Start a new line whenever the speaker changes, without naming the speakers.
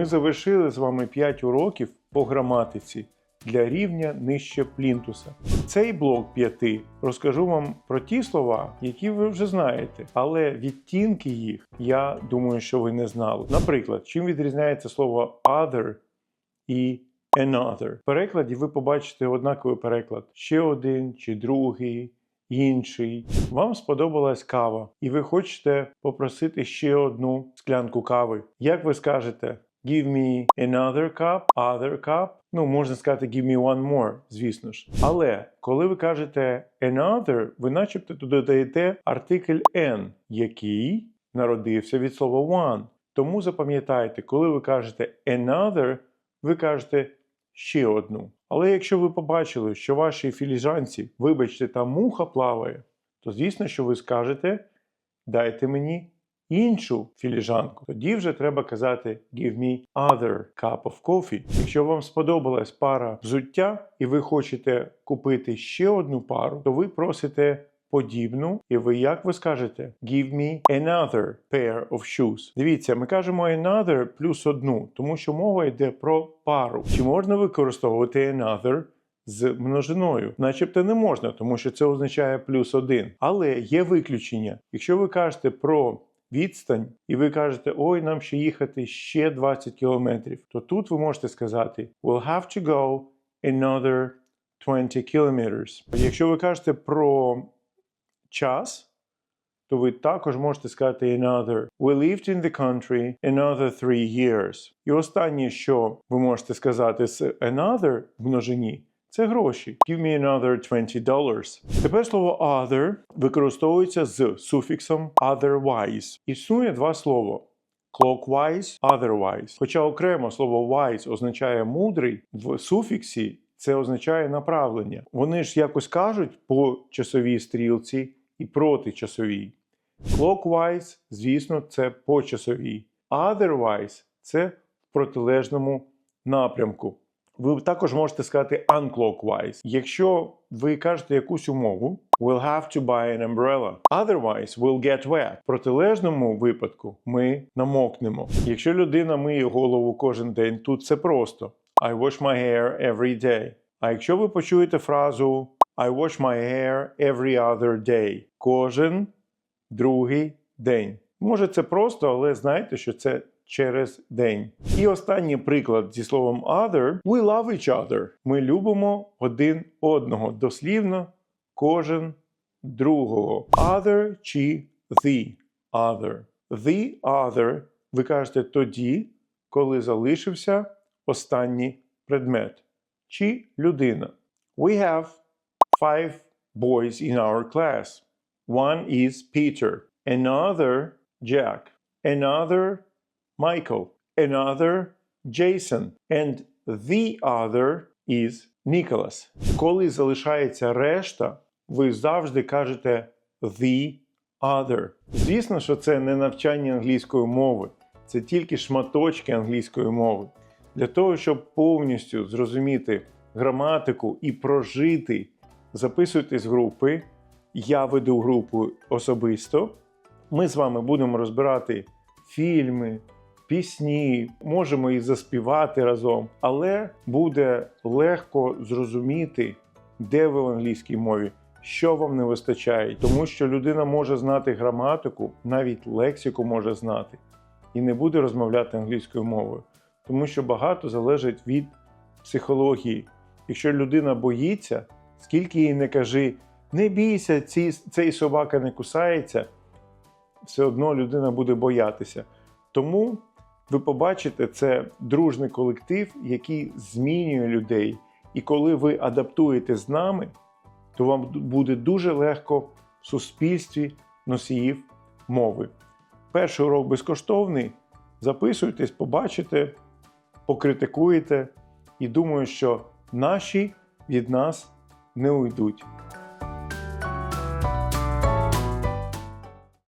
Ми завершили з вами 5 уроків по граматиці для рівня нижче плінтуса. Цей блок п'яти розкажу вам про ті слова, які ви вже знаєте, але відтінки їх я думаю, що ви не знали. Наприклад, чим відрізняється слово other і another. В перекладі ви побачите однаковий переклад: ще один чи другий. Інший, вам сподобалась кава, і ви хочете попросити ще одну склянку кави. Як ви скажете Give me another cup, other cup? Ну, можна сказати give me one more, звісно ж. Але коли ви кажете another, ви начебто додаєте артикль n, який народився від слова one. Тому запам'ятайте, коли ви кажете another, ви кажете ще одну. Але якщо ви побачили, що вашій філіжанці, вибачте, там муха плаває, то звісно, що ви скажете дайте мені іншу філіжанку. Тоді вже треба казати give me other cup of coffee. Якщо вам сподобалась пара взуття і ви хочете купити ще одну пару, то ви просите подібну, і ви як ви скажете give me another pair of shoes. Дивіться, ми кажемо another плюс одну, тому що мова йде про пару. Чи можна використовувати another з множиною? Начебто не можна, тому що це означає плюс один. Але є виключення. Якщо ви кажете про відстань, і ви кажете, ой, нам ще їхати ще 20 кілометрів, то тут ви можете сказати we'll have to go another 20 kilometers. Якщо ви кажете про час, то ви також можете сказати another. We lived in the country another three years. І останнє, що ви можете сказати з another в множині, це гроші. Give me another 20 dollars. Тепер слово other використовується з суфіксом otherwise. Існує два слова. Clockwise, otherwise. Хоча окремо слово wise означає мудрий, в суфіксі це означає направлення. Вони ж якось кажуть по часовій стрілці і проти часовій. Clockwise, звісно, це по часовій. Otherwise це в протилежному напрямку. Ви також можете сказати unclockwise. Якщо ви кажете якусь умову, we'll have to buy an umbrella. Otherwise, we'll get wet. В протилежному випадку ми намокнемо. Якщо людина миє голову кожен день, тут це просто. I wash my hair every day. А якщо ви почуєте фразу I wash my hair every other day. Кожен другий день. Може, це просто, але знайте, що це через день. І останній приклад зі словом other we love each other. Ми любимо один одного. Дослівно кожен другого. Other чи the other. The other ви кажете тоді, коли залишився останній предмет. Чи людина. We have five boys in our class. One is Peter, another Jack, another Michael, another Jason, and the other is Nicholas. Коли залишається решта, ви завжди кажете the other. Звісно, що це не навчання англійської мови, це тільки шматочки англійської мови. Для того, щоб повністю зрозуміти граматику і прожити, записуйтесь в групи. Я веду групу особисто. Ми з вами будемо розбирати фільми, пісні, можемо і заспівати разом, але буде легко зрозуміти, де ви в англійській мові, що вам не вистачає, тому що людина може знати граматику, навіть лексику може знати, і не буде розмовляти англійською мовою, тому що багато залежить від психології. Якщо людина боїться, скільки їй не кажи, не бійся, ці, цей собака не кусається, все одно людина буде боятися. Тому ви побачите, це дружний колектив, який змінює людей. І коли ви адаптуєте з нами, то вам буде дуже легко в суспільстві носіїв мови. Перший урок безкоштовний. Записуйтесь, побачите, покритикуєте, і думаю, що наші від нас не уйдуть.